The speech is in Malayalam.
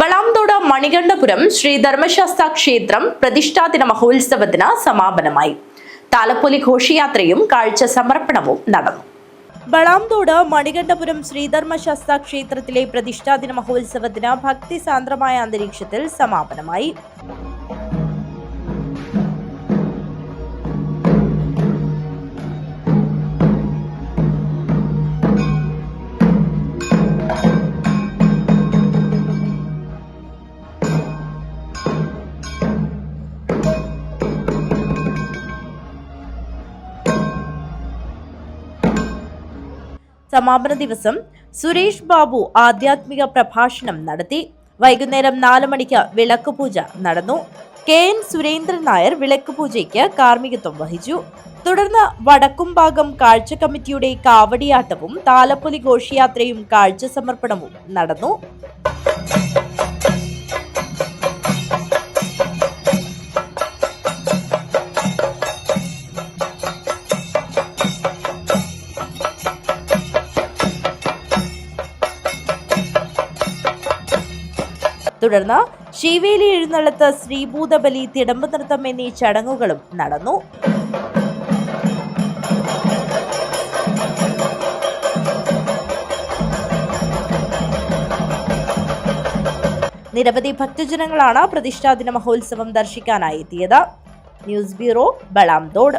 ബളാംതോട് മണികണ്ഠപുരം ശ്രീ ധർമ്മശാസ്ത്ര ക്ഷേത്രം പ്രതിഷ്ഠാദിന മഹോത്സവത്തിന് സമാപനമായി. താലപ്പൊലി ഘോഷയാത്രയും കാഴ്ച സമർപ്പണവും നടന്നു. ബളാംതോട് മണികണ്ഠപുരം ശ്രീധർമ്മശാസ്ത്ര ക്ഷേത്രത്തിലെ പ്രതിഷ്ഠാദിന മഹോത്സവത്തിന് ഭക്തിസാന്ദ്രമായ അന്തരീക്ഷത്തിൽ സമാപനമായി. സമാപന ദിവസം സുരേഷ് ബാബു ആധ്യാത്മിക പ്രഭാഷണം നടത്തി. വൈകുന്നേരം നാല് മണിക്ക് വിളക്ക് പൂജ നടന്നു. കെ എൻ സുരേന്ദ്രൻ നായർ വിളക്ക് പൂജയ്ക്ക് കാർമ്മികത്വം വഹിച്ചു. തുടർന്ന് വടക്കുംഭാഗം കാഴ്ച കമ്മിറ്റിയുടെ കാവടിയാട്ടവും താലപ്പൊലി ഘോഷയാത്രയും കാഴ്ച സമർപ്പണവും നടന്നു. തുടർന്ന് ശിവേലി എഴുന്നള്ളത്ത് ശ്രീഭൂതബലി തിടമ്പ് നൃത്തം എന്നീ ചടങ്ങുകളും നടന്നു. നിരവധി ഭക്തജനങ്ങളാണ് പ്രതിഷ്ഠാദിന മഹോത്സവം ദർശിക്കാനായി എത്തിയത്. News bureau Balamthode.